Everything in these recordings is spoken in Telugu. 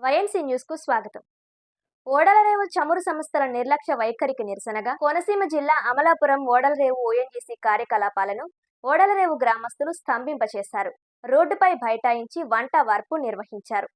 వైఎన్సీ న్యూస్కు స్వాగతం. ఓడలరేవు చమురు సంస్థల నిర్లక్ష్య వైఖరికి నిరసనగా కోనసీమ జిల్లా అమలాపురం ఓడలరేవు ఓఎన్జీసీ కార్యకలాపాలను ఓడలరేవు గ్రామస్తులు స్తంభింపచేశారు. రోడ్డుపై బైఠాయించి వంట వార్పు నిర్వహించారు.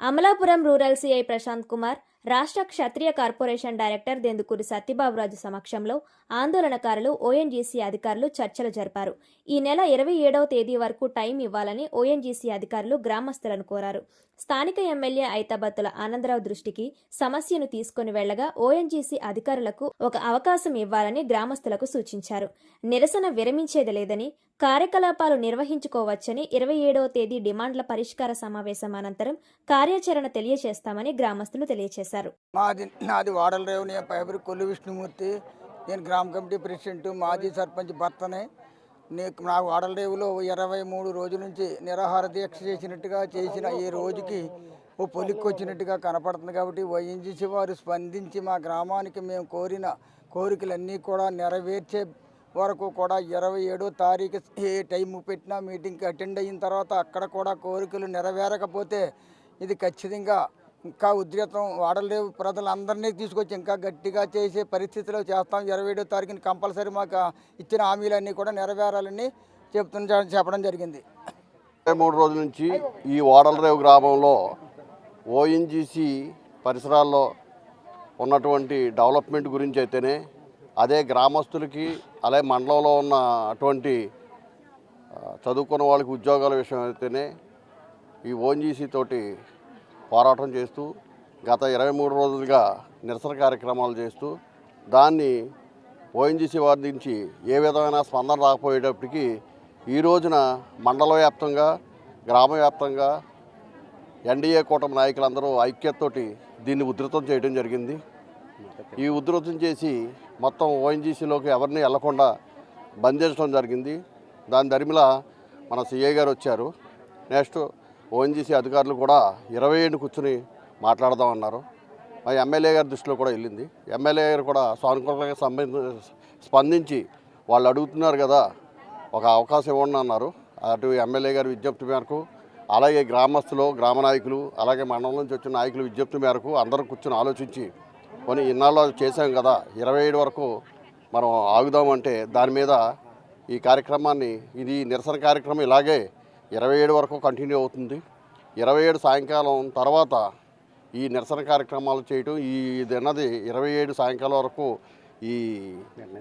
అమలాపురం రూరల్ సిఐ ప్రశాంత్ కుమార్ రాష్ట్ర క్షత్రియ కార్పొరేషన్ డైరెక్టర్ దెందుకూరి సత్యబాబురాజు సమక్షంలో ఆందోళనకారులు ఓఎన్జీసీ అధికారులు చర్చలు జరిపారు. ఈ నెల ఇరవై ఏడవ తేదీ వరకు టైం ఇవ్వాలని ఓఎన్జీసీ అధికారులు గ్రామస్తులను కోరారు. స్థానిక ఎమ్మెల్యే ఐతాబత్తుల ఆనందరావు దృష్టికి సమస్యను తీసుకుని వెళ్ళగా ఓఎన్జీసీ అధికారులకు ఒక అవకాశం ఇవ్వాలని గ్రామస్తులకు సూచించారు. నిరసన విరమించేది లేదని కార్యకలాపాలు నిర్వహించుకోవచ్చని ఇరవై ఏడవ తేదీ డిమాండ్ల పరిష్కార సమావేశం అనంతరం కార్యాచరణ తెలియజేస్తామని గ్రామస్తులు తెలియజేశారు. మాది నాది వాడల రేవుని నేను పైబరి కొల్లు విష్ణుమూర్తి నేను గ్రామ కమిటీ ప్రెసిడెంట్ మాజీ సర్పంచ్ భర్తనే. నీకు నా వాడల రేవులో ఇరవై మూడు రోజుల నుంచి నిరాహార దీక్ష చేసినట్టుగా చేసిన ఈ రోజుకి ఓ పొలిక్కి వచ్చినట్టుగా కనపడుతుంది కాబట్టి వైఎన్జీసీ వారు స్పందించి మా గ్రామానికి మేము కోరిన కోరికలన్నీ కూడా నెరవేర్చే వరకు కూడా ఇరవై ఏడో తారీఖు ఏ టైం పెట్టినా మీటింగ్కి అటెండ్ అయిన తర్వాత అక్కడ కూడా కోరికలు నెరవేరకపోతే ఇది ఖచ్చితంగా ఇంకా ఉద్రితం వాడలేవు. ప్రజలందరినీ తీసుకొచ్చి ఇంకా గట్టిగా చేసే పరిస్థితిలో చేస్తాం. ఇరవై ఏడో తారీఖున కంపల్సరీ మాకు ఇచ్చిన హామీలన్నీ కూడా నెరవేరాలని చెప్తున్న చెప్పడం జరిగింది. ఇరవై మూడు రోజుల నుంచి ఈ ఓడలరేవు గ్రామంలో ఓఎన్జీసీ పరిసరాల్లో ఉన్నటువంటి డెవలప్మెంట్ గురించి అయితేనే అదే గ్రామస్తులకి అలాగే మండలంలో ఉన్న అటువంటి చదువుకున్న వాళ్ళకి ఉద్యోగాల విషయం అయితేనే ఈ ఓఎన్జీసీ తోటి పోరాటం చేస్తూ గత ఇరవై మూడు రోజులుగా నిరసన కార్యక్రమాలు చేస్తూ దాన్ని ఓఎన్జీసీ వారి నుంచి ఏ విధమైన స్పందన రాకపోయేటప్పటికీ ఈ రోజున మండల వ్యాప్తంగా గ్రామ వ్యాప్తంగా ఎన్డీఏ కూటమి నాయకులందరూ ఐక్యతతోటి దీన్ని ఉధృతం చేయడం జరిగింది. ఈ ఉధృతం చేసి మొత్తం ఓఎన్జీసీలోకి ఎవరిని వెళ్ళకుండా బంధించడం జరిగింది. దాని దరిమిల మన సిఐ గారు వచ్చారు. నెక్స్ట్ ఓఎన్జీసీ అధికారులు కూడా ఇరవై ఏడు కూర్చుని మాట్లాడదామన్నారు. మా ఎమ్మెల్యే గారి దృష్టిలో కూడా వెళ్ళింది. ఎమ్మెల్యే గారు కూడా సానుకూలంగా సంబంధ స్పందించి వాళ్ళు అడుగుతున్నారు కదా ఒక అవకాశం ఇవ్వండి అన్నారు. అటు ఎమ్మెల్యే గారి విజ్ఞప్తి మేరకు అలాగే గ్రామస్తులు గ్రామ నాయకులు అలాగే మండలం నుంచి వచ్చిన నాయకులు విజ్ఞప్తి మేరకు అందరూ కూర్చొని ఆలోచించి కొన్ని ఇన్నాళ్ళు చేశాం కదా ఇరవై ఏడు వరకు మనం ఆగుదామంటే దాని మీద ఈ కార్యక్రమాన్ని ఇది నిరసన కార్యక్రమం ఇలాగే ఇరవై ఏడు వరకు కంటిన్యూ అవుతుంది. ఇరవై ఏడు సాయంకాలం తర్వాత ఈ నిరసన కార్యక్రమాలు చేయటం ఈ ఇది అన్నది ఇరవై ఏడు సాయంకాలం వరకు ఈ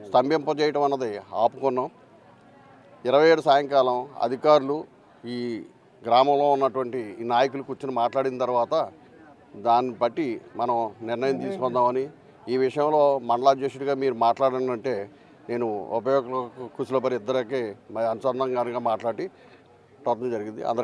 స్తంభింపజేయటం అన్నది ఆపుకున్నాం. ఇరవై ఏడు సాయంకాలం అధికారులు ఈ గ్రామంలో ఉన్నటువంటి ఈ నాయకులు కూర్చొని మాట్లాడిన తర్వాత దాన్ని బట్టి మనం నిర్ణయం తీసుకుందామని ఈ విషయంలో మండలాధ్యక్షుడిగా మీరు మాట్లాడనంటే నేను ఉపయోగ కుశలపరి ఇద్దరికి అనుసంధానంగా మాట్లాడి టర్న్ జరిగింది. అందరికీ